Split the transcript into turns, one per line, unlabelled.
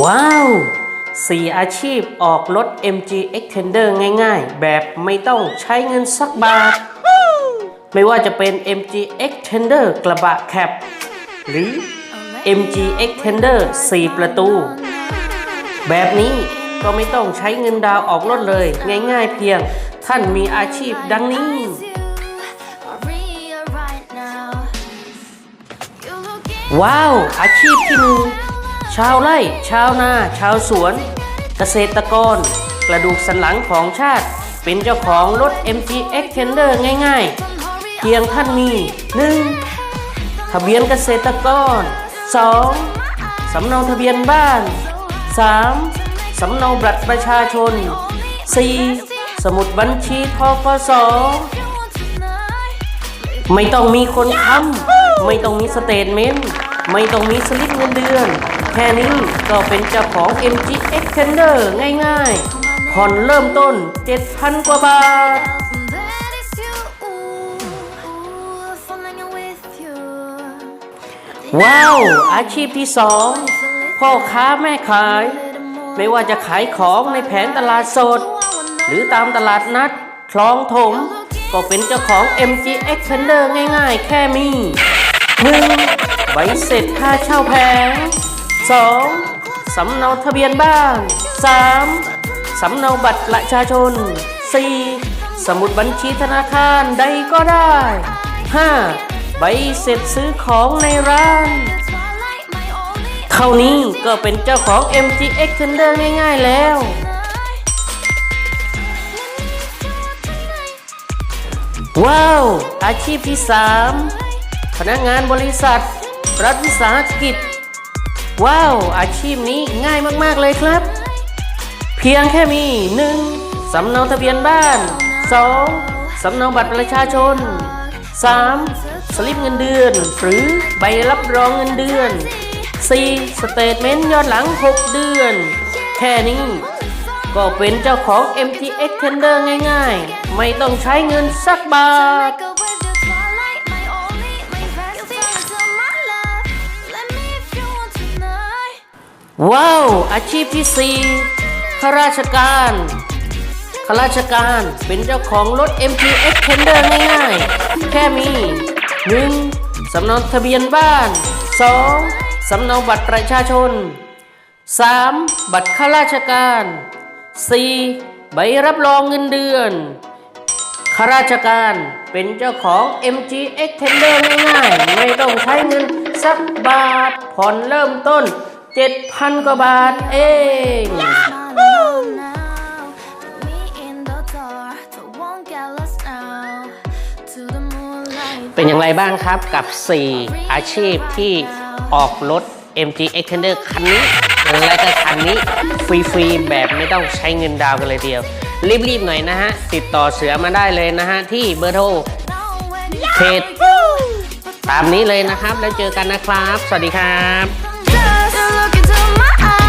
ว้าวสี่อาชีพออกรถ MG Extender ง่ายๆ แบบไม่ต้องใช้เงินสักบาท ไม่ว่าจะเป็น MG Extender กระบะแคป หรือ MG Extender 4 ประตู แบบนี้ก็ไม่ต้องใช้เงินดาวออกรถเลย ง่ายๆเพียงท่านมีอาชีพดังนี้ ว้าว อาชีพที่หนึ่ง ชาวไร่ ชาวนา ชาวสวน เกษตรกร กระดูกสันหลังของชาติ เป็นเจ้าของรถ MGX Tender ง่ายๆ เพียงท่านมี 1. ทะเบียนเกษตรกร 2. สำเนาทะเบียนบ้าน 3. สำเนาบัตรประชาชน 4. สมุดบัญชีทกสไม่ต้องมีคนค้ำไม่ต้องมีสเตทเมนต์ไม่ต้องมีสลิปเงินเดือน แค่นี้ก็เป็นเจ้าของ MG Extender ง่ายๆ ผ่อนเริ่มต้น 7,000 กว่าบาท ว้าว อาชีพที่สองพ่อค้าแม่ขาย ไม่ว่าจะขายของในแผงตลาดสด หรือตามตลาดนัดคลองถม ก็เป็นเจ้าของ MG Extender ง่ายๆ แค่มี 1. ใบเสร็จค่าเช่าแผง 2. สำเนาทะเบียนบ้าน 3. สำเนาบัตรประชาชน 4. สมุดบัญชีธนาคารใดก็ได้ 5. ใบเสร็จซื้อของในร้าน เท่านี้ก็เป็นเจ้าของ MG Extender ง่ายๆแล้วว้าว อาชีพที่ 3 พนักงานบริษัท รัฐวิสาหกิจ ว้าว อาชีพนี้ง่ายมากๆเลยครับ เพียงแค่มี 1. สำเนาทะเบียนบ้าน 2. สำเนาบัตรประชาชน 3. สลิปเงินเดือน หรือใบรับรองเงินเดือน 4. สเตทเมนต์ย้อนหลัง 6 เดือน แค่นี้ก็เป็นเจ้าของ MT Extender ง่ายๆ ไม่ต้องใช้เงินสักบาท ว้าว อาชีพที่ 4 ข้าราชการ ข้าราชการเป็นเจ้าของรถ MT Extender ง่ายๆ แค่มี 1. สำเนาทะเบียนบ้าน 2. สำเนาบัตรประชาชน 3. บัตรข้าราชการ 4. ใบรับรองเงินเดือน ข้าราชการเป็นเจ้าของ MGX Tender ง่ายๆ ไม่ต้องใช้เงินสักบาทผ่อนเริ่มต้น 7,000 กว่าบาทเองเป็นอย่างไรบ้างครับกับ 4 อาชีพที่ออกรถ MG Extender คันนี้ และก็คันนี้ ฟรีๆ แบบไม่ต้องใช้เงินดาวกันเลยเดียว รีบๆ หน่อยนะฮะ ติดต่อเสือมาได้เลยนะฮะ ที่เบอร์โทรเพจตามนี้เลยนะครับ แล้วเจอกันนะครับ สวัสดีครับ look into my eyes